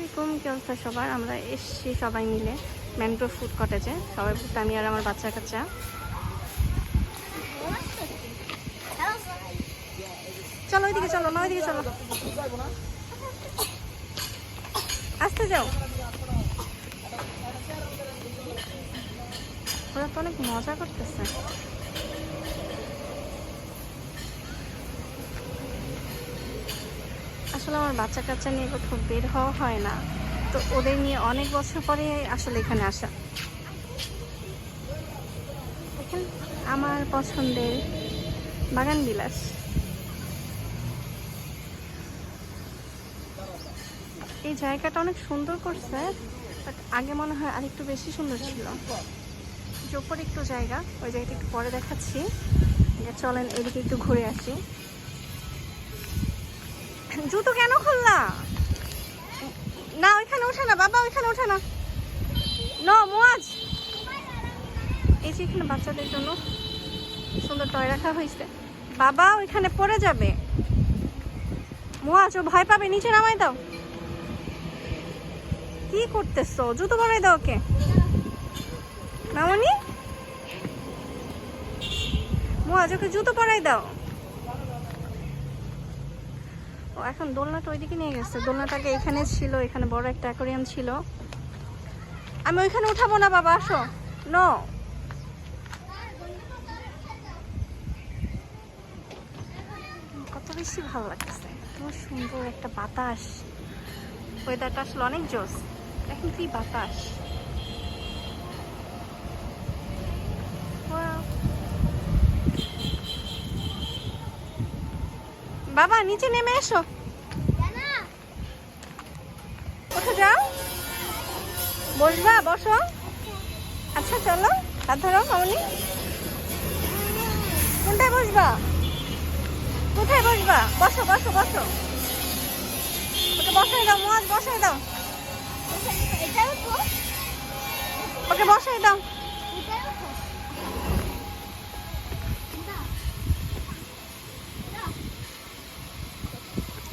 আলাইকুম কি অবস্থা সবার? আমরা এসছি সবাই মিলে ম্যানগ্রোভ ফুড কটেজে। সবাই আমি আর আমার বাচ্চা কাচ্চা চলো ওইদিকে চলো না ওইদিকে চলো। আসতে যাও। ওরা তো অনেক মজা করতেছে। আসলে আমার বাচ্চা কাচ্চা নিয়ে কোথাও বের হওয়া হয় না। তো ওদের নিয়ে অনেক বছর পরে আসলে এখানে আসা। দেখেন, আমার পছন্দের বাগান বিলাস। এই জায়গাটা অনেক সুন্দর করছে বাট আগে মনে হয় আরেকটু বেশি সুন্দর ছিল। যে ওপরে একটু জায়গা, ওই জায়গাটা একটু পরে দেখাচ্ছি। চলেন, এদিকে একটু ঘুরে আসি। না, ওইখানে ওঠে না, বাবা, ওইখানে ওঠে না। ন, মোয়াজ। এই যে এখানে বাচ্চাদের জন্য সুন্দর টয় রাখা হয়েছে। বাবা, ওইখানে পড়ে যাবে। মোয়াজ, ও ভয় পাবে, নিচে নামাই দাও। কি করতেছো? জুতো পরাই দাও ওকে। মামনি মোয়াজ, ওকে জুতো পরাই দাও। ও এখন দোলনাটা ওইদিকে নিয়ে গেছে। দোলনাটাকে এখানে ছিল, এখানে বড় একটা অ্যাকোরিয়াম ছিল। আমি ওইখানে উঠাবো না, বাবা, আসো। নো। কত বেশি ভালো লাগতেছে। এত সুন্দর একটা বাতাস। ওয়েদারটা আসলে অনেক জোস। এখন কি বাতাস? বাবা, নিচে নেমে এসো। কোথায় যাও। বসবা, বসো। আচ্ছা চলো। হাত ধরো, মামনি। কোনটায় বসবা? কোথায় বসবা? বসো বসো বসো। ওকে বসাই দাও মাছ বসাই দাও। ওকে বসাই দাও।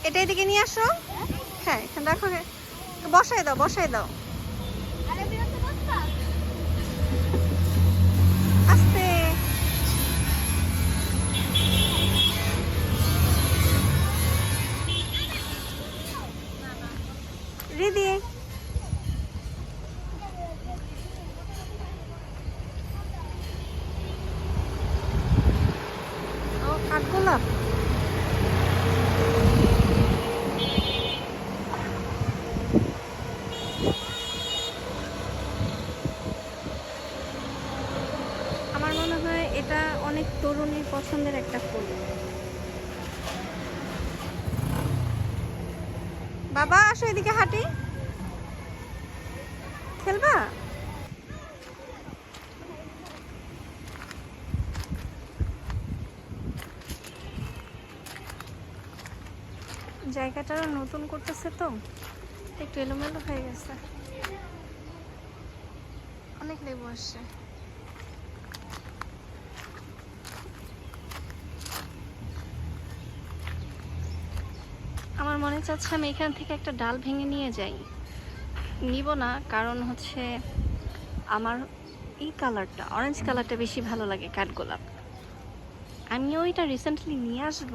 এটা এদিকে নিয়ে আসো। হ্যাঁ এখানে রাখো। বসাই দাও বসাই দাও। আস্তে। রিদি ও কাঠগোলাপ আমার মনে হয় এটা অনেক পছন্দের একটা ফুল। বাবা, আসো এদিকে হাঁটি। খেলবা? জায়গাটা নতুন করতেছে তো, একটু এলোমেলো হয়ে গেছে। অনেক লেবু আসছে। আমার মনে চাচ্ছে আমি এখান থেকে একটা ডাল ভেঙে নিয়ে যাই। নিব না, কারণ হচ্ছে আমার এই কালারটা অরেঞ্জ কালারটা বেশি ভালো লাগে কাঠগোলাপ। আমিও এটা রিসেন্টলি নিয়ে আসব।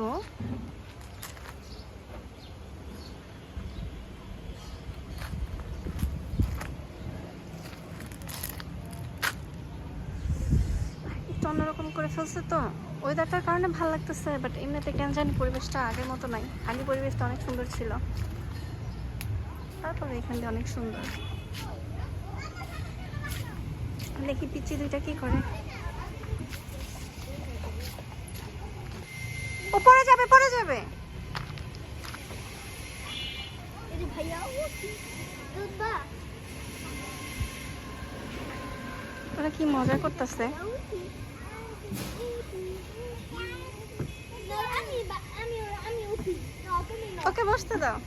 অন্যরকম করে ফেলছে তো। ওয়েদারটার কারণে ভালো লাগতেছে বাট এমনিতে কেন জানি পরিবেশটা আগের মতো নাই। আগে পরিবেশটা অনেক সুন্দর ছিল। তারপরে এখান দিয়ে অনেক সুন্দর। দেখি পিচ্ছি দুইটা কি করে। ও পড়ে যাবে পড়ে যাবে। ওরা কি মজা করতেছে? ওকে, বসতে দাও।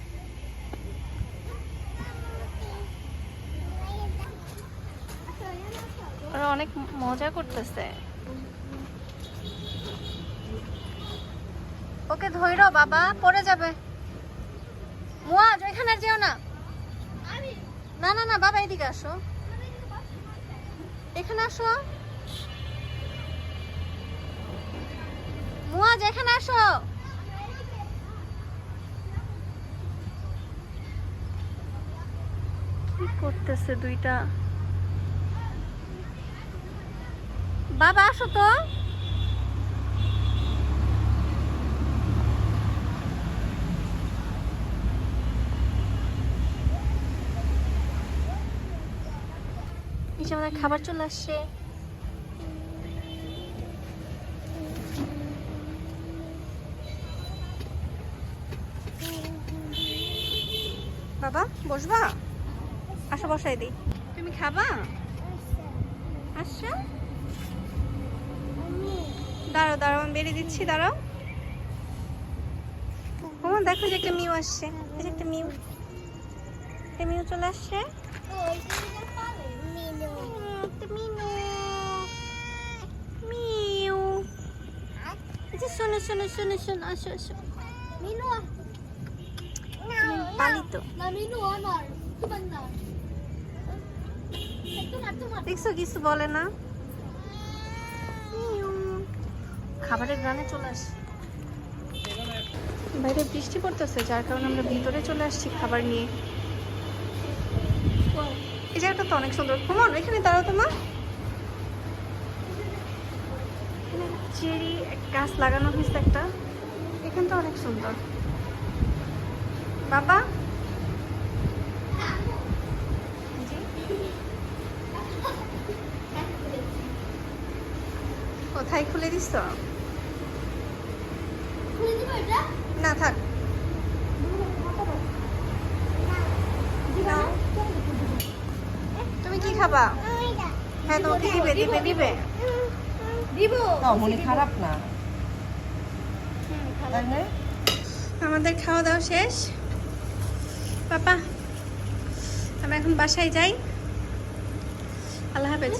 ওরা অনেক মজা করতেছে। ওকে ধৈর বাবা, পড়ে যাবে। মুয়াজ, ওইখানে যেও না। না না না, বাবা, এদিকে আসো। এখানে আসো। মুয়াজ, এখানে আসো কি করতেছে দুইটা। বাবা আসো তো। আমাদের খাবার চলে আসছে। বাবা বসবা? আসো বসাই দিই। তুমি খাবা? আসছো দাঁড়াও দাঁড়াও আমি বেরিয়ে দিচ্ছি দাঁড়াও। ও দেখো যে একটা মিউ আসছে। যে একটা মিউ। একটা মিউ চলে আসছে। মিনু। শোনো শোনো শোনো শোনো আসো আসো। পালিত। কিছু বলে না? খাবারের গ্রানে চলে আসে। বাইরে বৃষ্টি পড়তেছে, যার কারণে আমরা ভিতরে চলে আসছি খাবার নিয়ে। এই জায়গাটা তো অনেক সুন্দর। ঘুমানো, এখানে দাঁড়াও তোমার এখানে চেরি গাছ লাগানো হয়েছে একটা। এখানটা অনেক সুন্দর। বাবা? কোথায় খুলে দিস না থাক। তুমি কি খাবা? হ্যাঁ তোমাকে দিবে। দিবে দিবে না মনে খারাপ না। আমাদের খাওয়া দাওয়া শেষ। পাপা আমরা এখন বাসায় যাই। আল্লাহ হাফেজ।